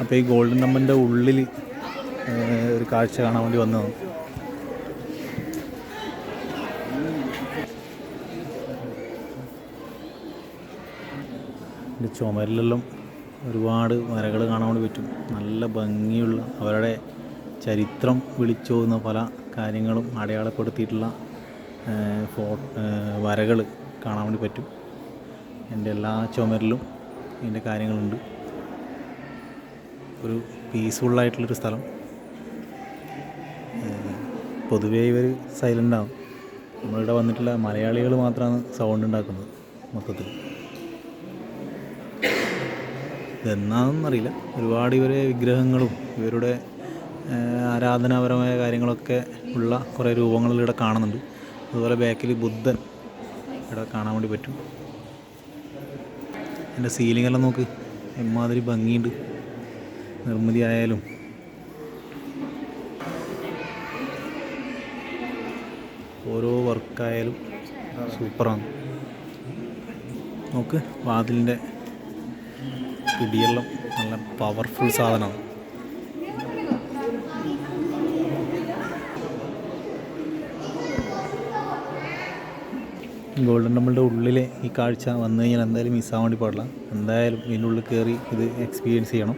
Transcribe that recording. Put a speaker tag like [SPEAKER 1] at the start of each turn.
[SPEAKER 1] അപ്പോൾ ഈ ഗോൾഡൻ ടെമ്പിളിന്റെ ഉള്ളിൽ ഒരു കാഴ്ച കാണാൻ വേണ്ടി വന്നതാണ് എന്റെ ചുമരിലെല്ലാം ഒരുപാട് വരകൾ കാണാൻ വേണ്ടി പറ്റും. നല്ല ഭംഗിയുള്ള അവരുടെ ചരിത്രം വിളിച്ചോതുന്ന പല കാര്യങ്ങളും അടയാളപ്പെടുത്തിയിട്ടുള്ള ഫോ വരകൾ കാണാൻ വേണ്ടി പറ്റും. എന്റെ എല്ലാ ചുമരിലും ഇതിന്റെ കാര്യങ്ങളുണ്ട്. ഒരു പീസ്ഫുള്ളായിട്ടുള്ളൊരു സ്ഥലം. പൊതുവേ ഇവർ സൈലന്റ് ആവും നമ്മളിവിടെ വന്നിട്ടുള്ള മലയാളികൾ മാത്രമാണ് സൗണ്ട് ഉണ്ടാക്കുന്നത് മൊത്തത്തിൽ ഇതെന്നാണെന്നറിയില്ല ഒരുപാട് ഇവരെ വിഗ്രഹങ്ങളും ഇവരുടെ ആരാധനാപരമായ കാര്യങ്ങളൊക്കെ ഉള്ള കുറേ രൂപങ്ങൾ ഇവിടെ കാണുന്നുണ്ട്. അതുപോലെ ബാക്കിൽ ബുദ്ധൻ ഇവിടെ കാണാൻ വേണ്ടി പറ്റും. എന്റെ സീലിംഗ് എല്ലാം നോക്ക്. എമ്മാതിരി ഭംഗിയുണ്ട്. നിർമ്മിതി ആയാലും ഓരോ വർക്കായാലും സൂപ്പറാണ്. നോക്ക് വാതിലിന്റെ പിടിയെല്ലാം നല്ല പവർഫുൾ സാധനമാണ്. ഗോൾഡൻ ടെമ്പിളിന്റെ ഉള്ളിലെ ഈ കാഴ്ച വന്നു കഴിഞ്ഞാൽ എന്തായാലും മിസ്സാവാൻ വേണ്ടി പാടില്ല. എന്തായാലും ഇതിന്റെ ഉള്ളിൽ കയറി ഇത് എക്സ്പീരിയൻസ് ചെയ്യണം.